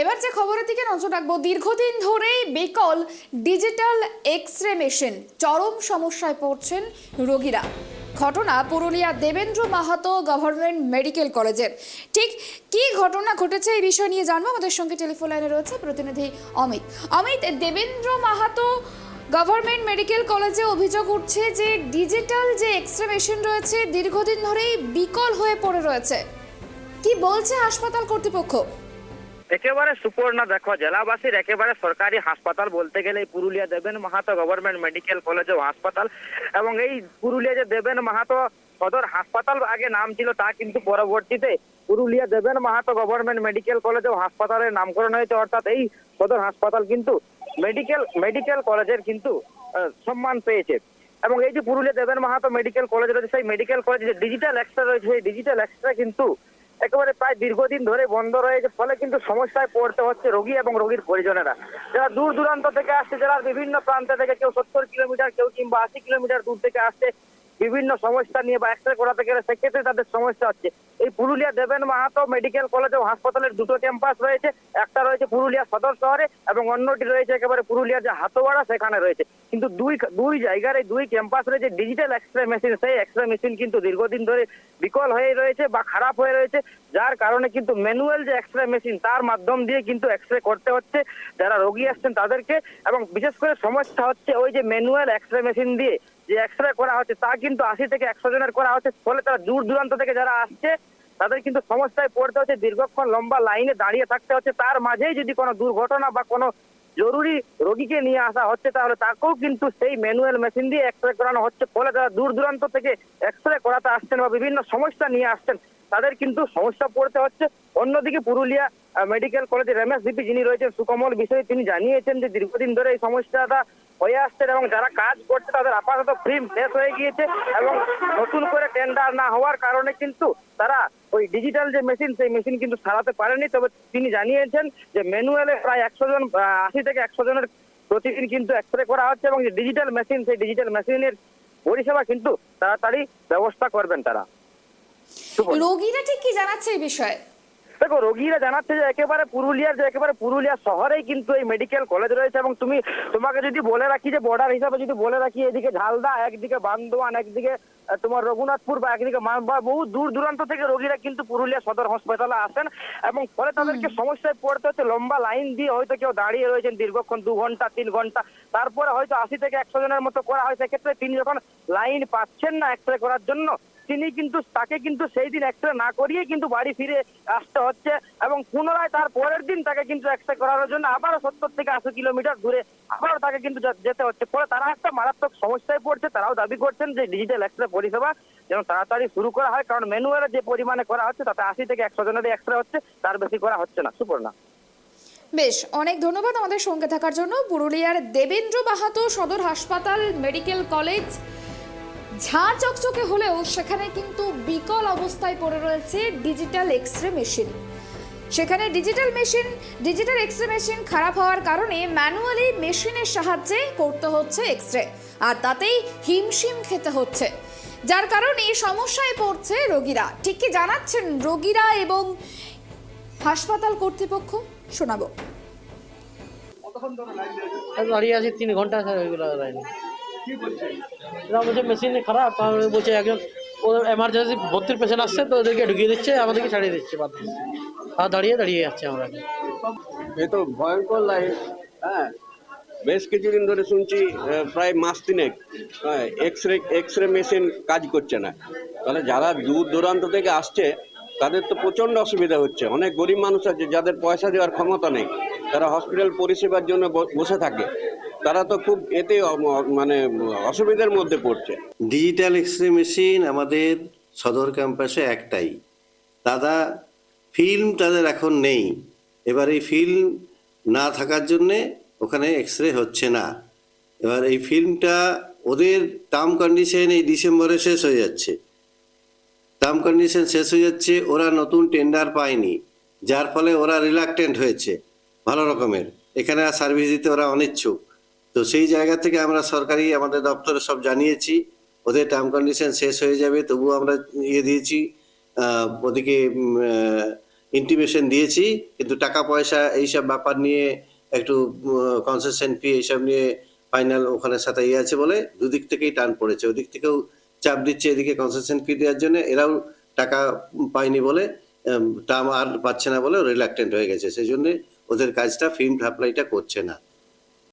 এবার যে খবরের দিকে নজর রাখব, দীর্ঘদিন ধরেই বিকল ডিজিটাল এক্স রে মেশিন চরম সমস্যায় পড়ছেন রোগীরা। ঘটনা পুরুলিয়া দেবেন্দ্র মাহাতো গভর্নমেন্ট মেডিকেল কলেজের। ঠিক কি ঘটনা ঘটেছে এই বিষয় নিয়ে জানব। আমাদের সঙ্গে টেলিফোন লাইনে রয়েছে প্রতিনিধি অমিত। অমিত, দেবেন্দ্র মাহাতো গভর্নমেন্ট মেডিকেল কলেজে অভিযোগ উঠছে যে ডিজিটাল যে এক্স রে মেশিন রয়েছে, দীর্ঘদিন ধরেই বিকল হয়ে পড়ে রয়েছে। কি বলছে হাসপাতাল কর্তৃপক্ষ? একেবারে সুপর্ণা দেখো, জেলাবাসীর একেবারে সরকারি হাসপাতাল বলতে গেলে Purulia Deben Mahato government medical college ও হাসপাতাল। এবং এই পুরুলিয়া যে দেবেন মাহাতো সদর হাসপাতাল, আগে নাম ছিল তা কিন্তু পরবর্তীতে Purulia Deben Mahato government medical college ও হাসপাতালের নামকরণ হয়েছে। অর্থাৎ এই সদর হাসপাতাল কিন্তু মেডিকেল মেডিকেল কলেজের কিন্তু সম্মান পেয়েছে। এবং এই যে পুরুলিয়া দেবেন মাহাতো মেডিকেল কলেজ রয়েছে, সেই মেডিকেল কলেজ যে ডিজিটাল এক্সরে রয়েছে। সেই ডিজিটাল এক্সরে কিন্তু একেবারে প্রায় দীর্ঘদিন ধরে বন্ধ রয়েছে, ফলে কিন্তু সমস্যায় পড়তে হচ্ছে রোগী এবং রোগীর পরিজনেরা। যারা দূর দূরান্ত থেকে আসছে, যারা বিভিন্ন প্রান্ত থেকে কেউ সত্তর কিলোমিটার, কেউ কিংবা আশি কিলোমিটার দূর থেকে আসছে বিভিন্ন সমস্যা নিয়ে বা এক্সরে করাতে গেলে সেক্ষেত্রে তাদের সমস্যা হচ্ছে। এই পুরুলিয়া দেবেন মাহাতো মেডিকেল কলেজ ও হাসপাতালের দুটো ক্যাম্পাস রয়েছে। একটা রয়েছে পুরুলিয়া সদর শহরে এবং অন্যটি রয়েছে একেবারে পুরুলিয়ার যে হাতোয়াড়া সেখানে রয়েছে। কিন্তু দুই দুই জায়গার এই দুই ক্যাম্পাস রয়েছে ডিজিটাল এক্সরে মেশিন সেই এক্সরে মেশিন কিন্তু দীর্ঘদিন ধরে বিকল হয়ে রয়েছে বা খারাপ হয়ে রয়েছে, যার কারণে কিন্তু ম্যানুয়াল যে এক্সরে মেশিন তার মাধ্যম দিয়ে কিন্তু এক্সরে করতে হচ্ছে। যারা রোগী আসছেন তাদেরকে এবং বিশেষ করে সমস্যা হচ্ছে ওই যে ম্যানুয়াল এক্সরে মেশিন দিয়ে যে এক্সরে করা হচ্ছে, তা কিন্তু আশি থেকে একশো জনের করা হচ্ছে। ফলে তারা দূর দূরান্ত থেকে যারা আসছে, তাদের কিন্তু সমস্যায় পড়তে হচ্ছে। দীর্ঘক্ষণ লম্বা লাইনে দাঁড়িয়ে থাকতে হচ্ছে। তার মাঝেই যদি কোনো দুর্ঘটনা বা কোনো জরুরি রোগীকে নিয়ে আসা হচ্ছে, তাহলে তাকেও কিন্তু সেই ম্যানুয়াল মেশিন দিয়ে এক্সরে করানো হচ্ছে। ফলে তারা দূর দূরান্ত থেকে এক্সরে করাতে আসছেন বা বিভিন্ন সমস্যা নিয়ে আসছেন। তাদের কিন্তু সমস্যা পড়তে হচ্ছে। অন্যদিকে পুরুলিয়া মেডিকেল কলেজের এমএস জিপি যিনি রয়েছেন, সুকমল বিষয়ে তিনি জানিয়েছেন যে দীর্ঘদিন ধরে এই সমস্যাটা হয়ে আসছেন এবং যারা কাজ করছে তাদের আপাতত ফিল্ম শেষ হয়ে গিয়েছে এবং নতুন করে টেন্ডার না হওয়ার কারণে কিন্তু তারা ওই ডিজিটাল যে মেশিন সেই মেশিন কিন্তু সারাতে পারেনি। তবে তিনি জানিয়েছেন যে ম্যানুয়ালে প্রায় একশো জন আশি থেকে একশো জনের প্রতিদিন কিন্তু এক্সরে করা হচ্ছে এবং যে ডিজিটাল মেশিন সেই ডিজিটাল মেশিনের পরিষেবা কিন্তু তাড়াতাড়ি ব্যবস্থা করবেন তারা। রোগীরা ঠিক কি জানাচ্ছে এই বিষয়ে? দেখো রোগীরা জানাচ্ছে যে একেবারে পুরুলিয়ার যে একেবারে পুরুলিয়া শহরেই কিন্তু এই মেডিকেল কলেজ রয়েছে এবং তুমি তোমাকে যদি বলে রাখি যে বর্ডার হিসাবে যদি বলে রাখি এদিকে ঝালদা একদিকে বান্দোয়ান একদিকে তোমার রঘুনাথপুর বা একদিকে বহু দূর দূরান্ত থেকে রোগীরা কিন্তু পুরুলিয়া সদর হাসপাতালে আসেন এবং ফলে তাদেরকে সমস্যায় পড়তে হচ্ছে লম্বা লাইন দিয়ে হয়তো কেউ দাঁড়িয়ে রয়েছেন দীর্ঘক্ষণ দু ঘণ্টা তিন ঘণ্টা তারপরে হয়তো আশি থেকে একশো জনের মতো করা হয়। সেক্ষেত্রে তিনি যখন লাইন পাচ্ছেন না এক্সরে করার জন্য তিনি কিন্তু, তাকে কিন্তু সেই দিন এক্সরে না করিয়ে কিন্তু বাড়ি ফিরে আসতে হচ্ছে এবং পুনরায় তার পরের দিন তাকে কিন্তু এক্সরে করানোর জন্য আবারও সত্তর থেকে আশি কিলোমিটার দূরে আবারও তাকে কিন্তু যেতে হচ্ছে। ফলে তারা একটা মারাত্মক সমস্যায় পড়ছে, তারাও দাবি করছেন যে ডিজিটাল এক্সরে পরিষেবা যেন তাড়াতাড়ি শুরু করা হয়, কারণ ম্যানুয়ালে যে পরিমাণে করা হচ্ছে, তাতে আশি থেকে একশো জনের এক্সরে হচ্ছে, তার বেশি করা হচ্ছে না। সুপর্ণা? বেশ, অনেক ধন্যবাদ আমাদের সঙ্গে থাকার জন্য। পুরুলিয়ার দেবেন্দ্র বাহাতো সদর হাসপাতাল মেডিকেল কলেজ ঝাঁ চকচকে হলেও সেখানে কিন্তু বিকল অবস্থায় পড়ে রয়েছে ডিজিটাল এক্স রে মেশিন। সেখানে digital machine, digital x ray machine খারাপ হওয়ার কারণে ম্যানুয়ালি মেশিনের সাহায্যে করতে হচ্ছে এক্স রে আর তাতেই হিমশিম খেতে হচ্ছে। যার কারণে সমস্যায় পড়ছে রোগীরা। ঠিক কি জানাচ্ছেন রোগীরা এবং হাসপাতাল কর্তৃপক্ষ? শোনাবো। আছি, তিন ঘণ্টা স্যার ওইগুলো লাইনে। এরা বলছে মেশিন খারাপ বলছে একজন ওদের এমার্জেন্সি ভর্তির পেশেন্ট আসছে, তো ওদেরকে ঢুকিয়ে দিচ্ছে, আমাদেরকে ছাড়িয়ে দিচ্ছে বাদ দাঁড়িয়ে দাঁড়িয়ে যাচ্ছে আমরা। এ তো ভয়ঙ্কর লাইন হ্যাঁ বেশ কিছুদিন ধরে শুনছি প্রায় মাস তিনেক X ray X ray machine কাজ করছে না। তাহলে যারা দূর দূরান্ত থেকে আসছে, তাদের তো প্রচণ্ড অসুবিধা হচ্ছে। অনেক গরিব মানুষ আছে, যাদের পয়সা দেওয়ার ক্ষমতা নেই, তারা হসপিটাল পরিষেবার জন্য বসে থাকে। তারা তো খুব এতে মানে অসুবিধার মধ্যে পড়ছে। ডিজিটাল এক্স রে মেশিন আমাদের সদর ক্যাম্পাসে একটাই। দাদা ফিল্ম তাদের এখন নেই। এবার এই ফিল্ম না থাকার জন্যে ওখানে এক্স রে হচ্ছে না। এবার এই ফিল্মটা ওদের টার্ম কন্ডিশন এই ডিসেম্বরে শেষ হয়ে যাচ্ছে। টার্ম কন্ডিশন শেষ হয়ে যাচ্ছে, ওরা নতুন টেন্ডার পায়নি। যার ফলে ওরা রিলাক্টেন্ট হয়েছে, ভালো রকমের। এখানে আর সার্ভিস দিতে ওরা অনিচ্ছুক। তো সেই জায়গা থেকে আমরা সরকারি, আমাদের দপ্তরে সব জানিয়েছি, ওদের টার্ম কন্ডিশন শেষ হয়ে যাবে, তবুও আমরা ইয়ে দিয়েছি ওদিকে ইন্টিমেশন দিয়েছি, কিন্তু টাকা পয়সা এইসব ব্যাপার নিয়ে একটু কনসেশন ফি এইসব নিয়ে ফাইনাল ওখানে সাথে ইয়ে আছে বলে দুদিক থেকেই টান পড়েছে। ওদিক থেকেও চাপ দিচ্ছে এদিকে কনসেশন ফি দেওয়ার জন্য, এরাও টাকা পায়নি বলে টার্ম আর পাচ্ছে না বলে রিল্যাক্টেন্ট হয়ে গেছে। সেই জন্য ওদের কাজটা ফিল্ম সাপ্লাইটা করছে না।